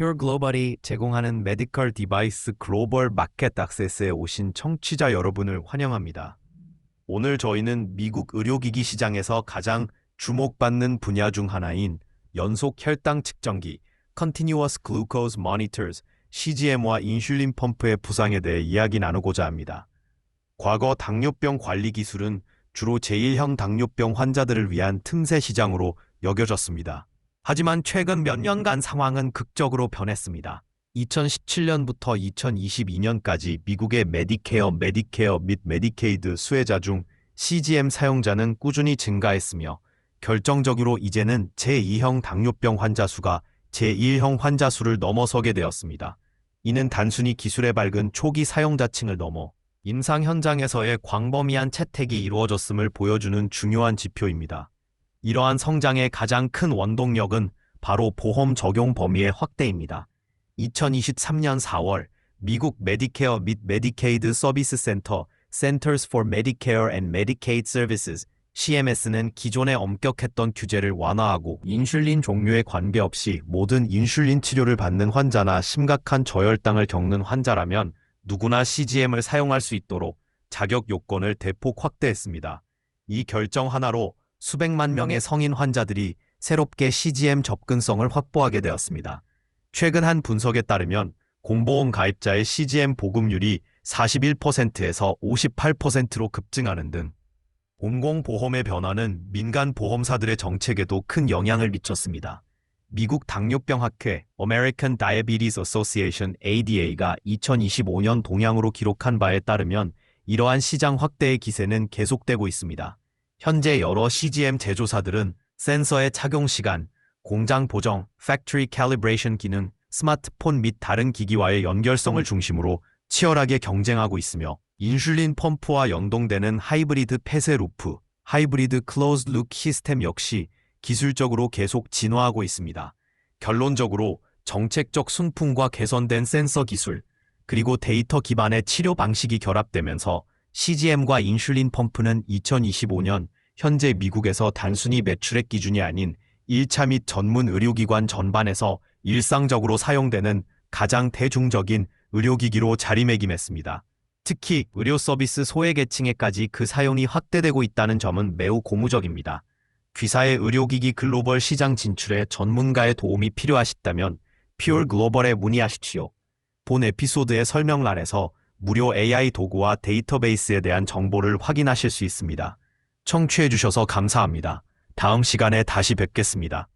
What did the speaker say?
퓨어 글로벌이 제공하는 메디컬 디바이스 글로벌 마켓 액세스에 오신 청취자 여러분을 환영합니다. 오늘 저희는 미국 의료기기 시장에서 가장 주목받는 분야 중 하나인 연속 혈당 측정기 Continuous Glucose Monitors CGM과 인슐린 펌프의 부상에 대해 이야기 나누고자 합니다. 과거 당뇨병 관리 기술은 주로 제1형 당뇨병 환자들을 위한 틈새 시장으로 여겨졌습니다. 하지만 최근 몇 년간 상황은 극적으로 변했습니다. 2017년부터 2022년까지 미국의 메디케어, 메디케어 및 메디케이드 수혜자 중 CGM 사용자는 꾸준히 증가했으며 결정적으로 이제는 제2형 당뇨병 환자 수가 제1형 환자 수를 넘어서게 되었습니다. 이는 단순히 기술의 밝은 초기 사용자층을 넘어 임상 현장에서의 광범위한 채택이 이루어졌음을 보여주는 중요한 지표입니다. 이러한 성장의 가장 큰 원동력은 바로 보험 적용 범위의 확대입니다. 2023년 4월 미국 메디케어 및 메디케이드 서비스 센터 Centers for Medicare and Medicaid Services CMS는 기존의 엄격했던 규제를 완화하고 인슐린 종류에 관계없이 모든 인슐린 치료를 받는 환자나 심각한 저혈당을 겪는 환자라면 누구나 CGM을 사용할 수 있도록 자격 요건을 대폭 확대했습니다. 이 결정 하나로 수백만 명의 성인 환자들이 새롭게 CGM 접근성을 확보하게 되었습니다. 최근 한 분석에 따르면 공보험 가입자의 CGM 보급률이 41%에서 58%로 급증하는 등 공공보험의 변화는 민간 보험사들의 정책에도 큰 영향을 미쳤습니다. 미국 당뇨병 학회 American Diabetes Association ADA가 2025년 동향으로 기록한 바에 따르면 이러한 시장 확대의 기세는 계속되고 있습니다. 현재 여러 CGM 제조사들은 센서의 착용 시간, 공장 보정, Factory Calibration 기능, 스마트폰 및 다른 기기와의 연결성을 중심으로 치열하게 경쟁하고 있으며 인슐린 펌프와 연동되는 하이브리드 폐쇄 루프, 하이브리드 클로즈 룩 시스템 역시 기술적으로 계속 진화하고 있습니다. 결론적으로 정책적 순풍과 개선된 센서 기술, 그리고 데이터 기반의 치료 방식이 결합되면서 CGM과 인슐린 펌프는 2025년 현재 미국에서 단순히 매출액 기준이 아닌 1차 및 전문 의료기관 전반에서 일상적으로 사용되는 가장 대중적인 의료기기로 자리매김했습니다. 특히 의료 서비스 소외 계층에까지 그 사용이 확대되고 있다는 점은 매우 고무적입니다. 귀사의 의료기기 글로벌 시장 진출에 전문가의 도움이 필요하시다면 퓨얼 글로벌에 문의하십시오. 본 에피소드의 설명란에서 무료 AI 도구와 데이터베이스에 대한 정보를 확인하실 수 있습니다. 청취해주셔서 감사합니다. 다음 시간에 다시 뵙겠습니다.